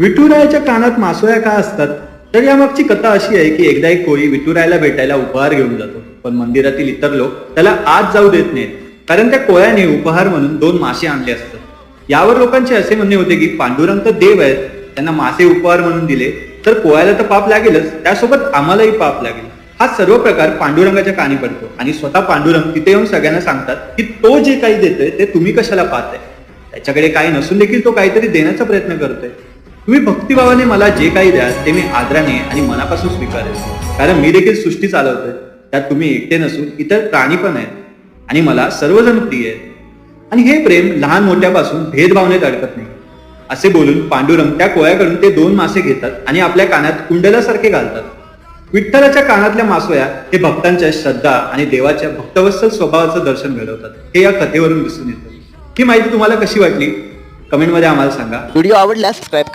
विठुरायाच्या कानात मासोया का असतात? तर यामागची कथा अशी आहे की एकदा एक कोळी विठुरायाला भेटायला उपहार घेऊन जातो. पण मंदिरातील इतर लोक त्याला आत जाऊ देत नाहीत. कारण त्या कोळ्याने उपहार म्हणून दोन मासे आणले असतात. यावर लोकांचे असे म्हणणे होते की पांडुरंग तर देव आहेत त्यांना मासे उपहार म्हणून दिले. तर कोळ्याला तर पाप लागेलच त्यासोबत आम्हालाही पाप लागेल. हा सर्व प्रकार पांडुरंगाच्या कानी पडतो. आणि स्वतः पांडुरंग तिथे येऊन सगळ्यांना सांगतात की तो जे काही देतोय ते तुम्ही कशाला पाहताय? त्याच्याकडे काही नसून देखील तो काहीतरी देण्याचा प्रयत्न करतोय. तुम्ही भक्तिभावाने मला जे काही द्याल ते मी आदराने आणि मनापासून स्वीकारेल. कारण मी देखील सृष्टी चालवतोय. त्यात तुम्ही एकटे नसून इतर प्राणी पण आहेत. आणि मला सर्वजण प्रिय आहेत. आणि हे प्रेम लहान मोठ्यापासून भेदभावनेत अडकत नाही. असे बोलून पांडुरंग त्या कोळ्याकडून ते दोन मासे घेतात आणि आपल्या कानात कुंडलासारखे घालतात. विठ्ठलाच्या कानातल्या मासोया हे भक्तांच्या श्रद्धा आणि देवाच्या भक्तवत्सल स्वभावाचं दर्शन घडवतात. हे या कथेवरून दिसून येतं. ही माहिती तुम्हाला कशी वाटली? कमेंटमध्ये आम्हाला सांगा. व्हिडिओ आवडल्यास सबस्क्राईब करा.